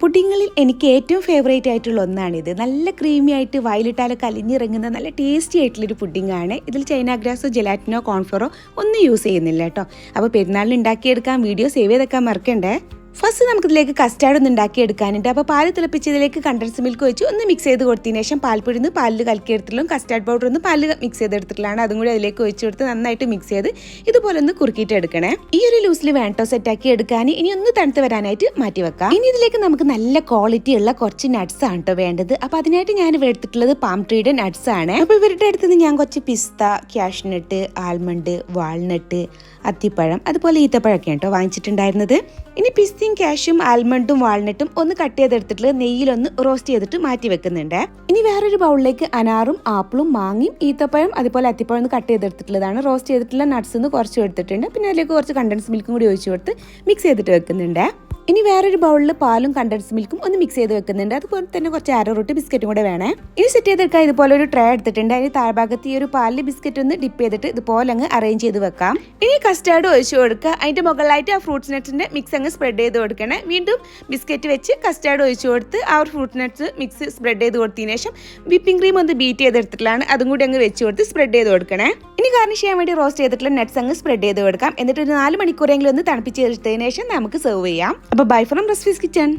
പുഡിങ്ങളിൽ എനിക്ക് ഏറ്റവും ഫേവറേറ്റ് ആയിട്ടുള്ള ഒന്നാണിത്. നല്ല ക്രീമി ആയിട്ട് വയലിട്ടാൽ അലിഞ്ഞിറങ്ങുന്ന നല്ല ടേസ്റ്റി ആയിട്ടുള്ളൊരു പുഡിങ്ങാണ്. ഇതിൽ ചൈന ഗ്രാസോ ജെലാറ്റിനോ കോൺഫ്ലോറോ ഒന്നും യൂസ് ചെയ്യുന്നില്ല കേട്ടോ. അപ്പോൾ പെരുന്നാളിന് ഉണ്ടാക്കിയെടുക്കാൻ വീഡിയോ സേവ് ചെയ്തൊക്കെ മറക്കണ്ടേ? ഫസ്റ്റ് നമുക്കിതിലേക്ക് കസ്റ്റാർഡ് ഒന്ന് ഉണ്ടാക്കിയെടുക്കാനുണ്ട്. അപ്പോൾ പാൽ തിളപ്പിച്ചതിലേക്ക് കണ്ടൻസ് മിൽക്ക് വെച്ച് ഒന്ന് മിക്സ് ചെയ്ത് കൊടുത്തതിന് ശേഷം പാൽപ്പൊടി ഒന്ന് പാലിൽ കലക്കി കലക്കിയെടുത്തിട്ടും കസ്റ്റാർഡ് പൗഡർ ഒന്ന് പാലിൽ മിക്സ് ചെയ്തെടുത്തിട്ടുള്ളതാണ്. അതും കൂടി അതിലേക്ക് ഒഴിച്ച് കൊടുത്ത് നന്നായിട്ട് മിക്സ് ചെയ്ത് ഇതുപോലെ ഒന്ന് കുറുക്കിയിട്ട് എടുക്കണേ. ഈ ഒരു ലൂസിൽ വേണ്ടോ സെറ്റാക്കി എടുക്കാൻ ഇനി ഒന്ന് തണുത്ത് വരാനായിട്ട് മാറ്റി വെക്കാം. ഇനി ഇതിലേക്ക് നമുക്ക് നല്ല ക്വാളിറ്റി ഉള്ള കുറച്ച് നട്ട്സ് ആണ് കേട്ടോ വേണ്ടത്. അപ്പോൾ അതിനായിട്ട് ഞാൻ ഇവിടെ എടുത്തിട്ടുള്ളത് പാം ട്രീയുടെ നട്ട്സ് ആണ്. അപ്പോൾ ഇവരുടെ അടുത്ത് നിന്ന് ഞാൻ കുറച്ച് pista cashew nut almond walnut അത്തിപ്പഴം അതുപോലെ ഈത്തപ്പഴമൊക്കെ കേട്ടോ വാങ്ങിച്ചിട്ടുണ്ടായിരുന്നത്. ഇനി പിസ്തയും കാഷ്യും ആൽമണ്ടും വാൾനട്ടും ഒന്ന് കട്ട് ചെയ്തെടുത്തിട്ട് നെയ്യിലൊന്ന് റോസ്റ്റ് ചെയ്തിട്ട് മാറ്റി വെക്കുന്നുണ്ട്. ഇനി വേറൊരു ബൗളിലേക്ക് അനാറും ആപ്പിളും മാങ്ങയും ഈത്തപ്പഴം അതുപോലെ അത്തിപ്പഴം ഒന്ന് കട്ട് ചെയ്തെടുത്തിട്ടുള്ളതാണ്. റോസ്റ്റ് ചെയ്തിട്ടുള്ള നട്ട്സ് ഒന്ന് കുറച്ച് എടുത്തിട്ടുണ്ട്. പിന്നെ അതിലേക്ക് കുറച്ച് കണ്ടൻസ് മിൽക്കും കൂടി ഒഴിച്ചു കൊടുത്ത് മിക്സ് ചെയ്തിട്ട് വെക്കുന്നുണ്ട്. ഇനി വേറൊരു ബൗളിൽ പാലും കണ്ടൻസ് മിൽക്കും ഒന്ന് മിക്സ് ചെയ്ത് വെക്കുന്നുണ്ട്. അതുപോലെ തന്നെ കുറച്ച് ആരോ റൂട്ട് ബിസ്ക്കറ്റും കൂടെ വേണേ. ഇനി സെറ്റ് ചെയ്തെടുക്കാൻ ഇതുപോലെ ഒരു ട്രേ എടുത്തിട്ടുണ്ട്. അതിന് താഴ്ഭാഗത്ത് ഈ ഒരു പാലിൽ ബിസ്ക്കറ്റ് ഒന്ന് ഡിപ്പ് ചെയ്തിട്ട് ഇതുപോലെ അങ്ങ് അറേഞ്ച് ചെയ്ത് വെക്കാം. ഇനി കസ്റ്റാർഡ് ഒഴിച്ചു കൊടുക്കുക. അതിന്റെ മുകളിലായിട്ട് ആ ഫ്രൂട്ട്സ് നട്ട്സിന്റെ മിക്സ് അങ്ങ് സ്പ്രെഡ് ചെയ്ത് കൊടുക്കണേ. വീണ്ടും ബിസ്ക്കറ്റ് വെച്ച് കസ്റ്റാർഡ് ഒഴിച്ചു കൊടുത്ത് ആ ഒരു ഫ്രൂട്ട് നട്ട്സ് മിക്സ് സ്പ്രെഡ് ചെയ്ത് കൊടുത്തതിന് ശേഷം വിപ്പിംഗ് ക്രീം ഒന്ന് ബീറ്റ് ചെയ്തെടുത്തിട്ടാണ് അതും കൂടി അങ്ങ് വെച്ച് കൊടുത്ത് സ്പ്രെഡ് ചെയ്ത് കൊടുക്കണേ. ഇനി ഗാർണിഷ് ചെയ്യാൻ വേണ്ടി റോസ്റ്റ് ചെയ്തിട്ടുള്ള നട്ട്സ് അങ്ങ് സ്പ്രെഡ് ചെയ്ത് കൊടുക്കാം. എന്നിട്ട് ഒരു നാല് മണിക്കൂറെങ്കിലും ഒന്ന് തണുപ്പിച്ച് എടുത്തതിന് ശേഷം നമുക്ക് സെർവ് ചെയ്യാം. അപ്പോൾ ബൈ ഫ്രം റെസിപ്പീസ് കിച്ചൺ.